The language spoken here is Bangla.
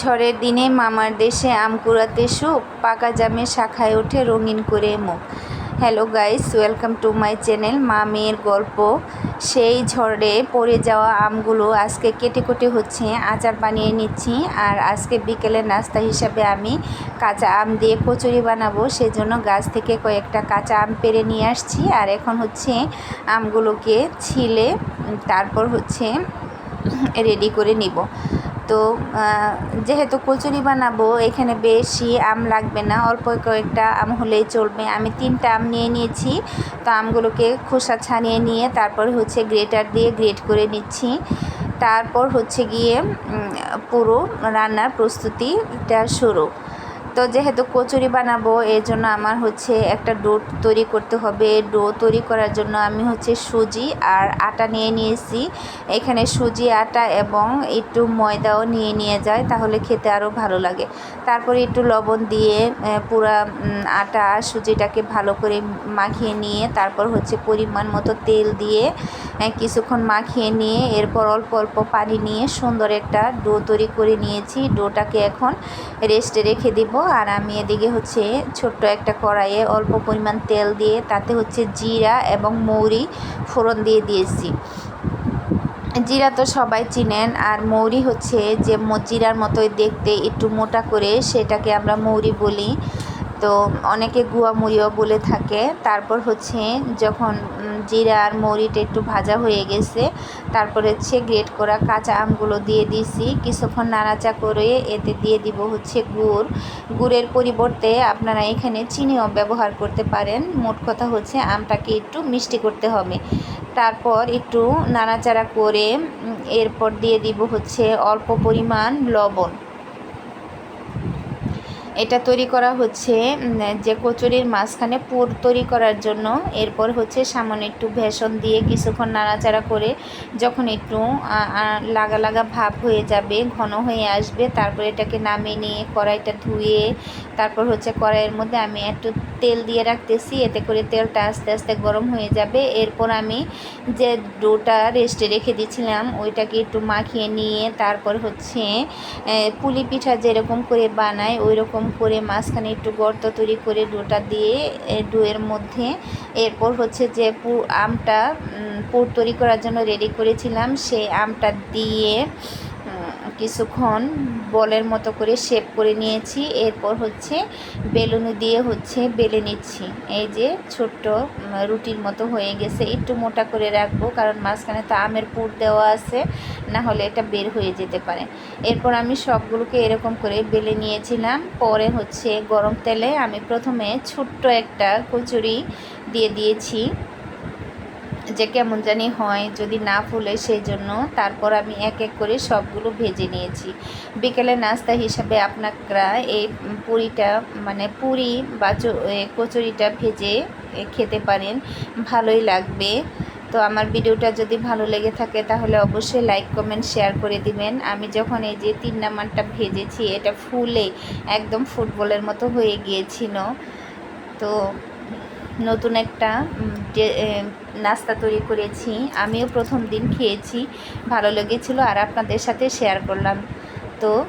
ঝড়ের দিনে মামার দেশে আম কুড়াতে সুখ, পাকা জামে শাখায় ওঠে রঙিন করে মুখ। Hello guys, welcome to my channel মা মেয়ের গল্প। সেই ঝড়ে পড়ে যাওয়া আমগুলো আজকে কেটে কেটে হচ্ছে, আচার বানিয়ে নিচ্ছি। আর আজকে বিকেলের নাস্তা হিসাবে আমি কাঁচা আম দিয়ে কচুরি বানাবো, সেজন্য গাছ থেকে কয়েকটা কাঁচা আম পেরে নিয়ে আসছি। আর এখন হচ্ছে আমগুলোকে ছিলে, তারপর হচ্ছে রেডি করে নিব। তো যেহেতু কচুরি বানাবো, এখানে বেশি আম লাগবে না, অল্প কয়েকটা আম হলেই চলবে। আমি তিনটা আম নিয়ে নিয়েছি, তো আমগুলোকে খোসা ছানিয়ে নিয়ে তারপর হচ্ছে গ্রেটার দিয়ে গ্রেট করে নিচ্ছি। তারপর হচ্ছে গিয়ে পুরো রান্নার প্রস্তুতিটা শুরু। তো যেহেতু কচুরি বানাবো, এর জন্য আমার হচ্ছে একটা ডো তৈরি করতে হবে। ডো তৈরি করার জন্য আমি হচ্ছে সুজি আর আটা নিয়ে নিয়েছি। এখানে সুজি, আটা এবং একটু ময়দাও নিয়ে নিয়ে যায়, তাহলে খেতে আরও ভালো লাগে। তারপরে একটু লবণ দিয়ে পুরা আটা সুজিটাকে ভালো করে মাখিয়ে নিয়ে, তারপর হচ্ছে পরিমাণ মতো তেল দিয়ে কিছুক্ষণ মাখিয়ে নিয়ে এরপর অল্প অল্প পানি নিয়ে সুন্দর একটা ডো তৈরি করে নিয়েছি। ডোটাকে এখন রেস্টে রেখে দিব। আর আমি এদিকে হচ্ছে ছোট্ট একটা কড়াইয়ে অল্প পরিমাণ তেল দিয়ে তাতে হচ্ছে জিরা এবং মৌরি ফোড়ন দিয়ে দিয়েছি। জিরা তো সবাই চিনেন, আর মৌরি হচ্ছে যে জিরার মতোই দেখতে, একটু মোটা করে সেটাকে আমরা মৌরি বলি। তো অনেকে গুয়া মুড়িও বলে থাকে। তারপর হচ্ছে যখন জিরা আর মরিটা একটু ভাজা হয়ে গেছে, তারপর হচ্ছে গ্রেট করা কাঁচা আমগুলো দিয়ে দিছি। কিছুক্ষণ নাড়াচা করে এতে দিয়ে দিব হচ্ছে গুড়। গুড়ের পরিবর্তে আপনারা এখানে চিনিও ব্যবহার করতে পারেন। মোট কথা হচ্ছে আমটাকে একটু মিষ্টি করতে হবে। তারপর একটু নাড়াচাড়া করে এরপর দিয়ে দিব হচ্ছে অল্প পরিমাণ লবণ। এটা তৈরি করা হচ্ছে যে কচুরির মাঝখানে পুর তৈরি করার জন্য। এরপর হচ্ছে সামনে একটু ভেষণ দিয়ে কিছুক্ষণ নাড়াচাড়া করে যখন একটু লাগা লাগা ভাব হয়ে যাবে, ঘন হয়ে আসবে, তারপর এটাকে নামিয়ে নিয়ে কড়াইটা ধুয়ে, তারপর হচ্ছে কড়াইয়ের মধ্যে আমি একটু তেল দিয়ে রাখতেছি, এতে করে তেলটা আস্তে আস্তে গরম হয়ে যাবে। এরপর আমি যে ডোটা রেস্টে রেখে দিয়েছিলাম, ওইটাকে একটু মাখিয়ে নিয়ে তারপর হচ্ছে পুলি পিঠা যেরকম করে বানায় ওই রকম করে মাঝখানে একটু গর্ত তৈরি করে ডোটা দিয়ে ডোয়ের মধ্যে। এরপর হচ্ছে যে আমটা পুর তৈরি করার জন্য রেডি করেছিলাম, সেই আমটা দিয়ে কিছুক্ষণ বলের মতো করে শেপ করে নিয়েছি। এরপর হচ্ছে বেলুনি দিয়ে হচ্ছে বেলে নিচ্ছি। এই যে ছোট্ট রুটির মতো হয়ে গেছে। একটু মোটা করে রাখব কারণ মাঝখানে তো আমের পুর দেওয়া আছে, না হলে এটা বের হয়ে যেতে পারে। এরপর আমি সবগুলোকে এরকম করে বেলে নিয়েছিলাম। পরে হচ্ছে গরম তেলে আমি প্রথমে ছোট্ট একটা কচুরি দিয়ে দিয়েছি। যে কেমন জানি হয়, যদি না ফুলে সেই জন্য তারপর আমি এক এক করে সবগুলো ভেজে নিয়েছি। বিকেলে নাস্তা হিসাবে আপনারা এই পুরিটা মানে পুরি বা কচুরিটা ভেজে খেতে পারেন। ভালোই লাগবে। তো আমার ভিডিওটা যদি ভালো লেগে থাকে, তাহলে অবশ্যই লাইক কমেন্ট শেয়ার করে দিবেন। আমি যখন এই যে তিন নাম্বারটা ভেজেছি, এটা ফুলে একদম ফুটবলের মতো হয়ে গিয়েছিল। তো নতুন একটা নাস্তা তৈরি করেছি। আমিও প্রথম দিন খেয়েছি, ভালো লেগেছিলো আর আপনাদের সাথে শেয়ার করলাম। তো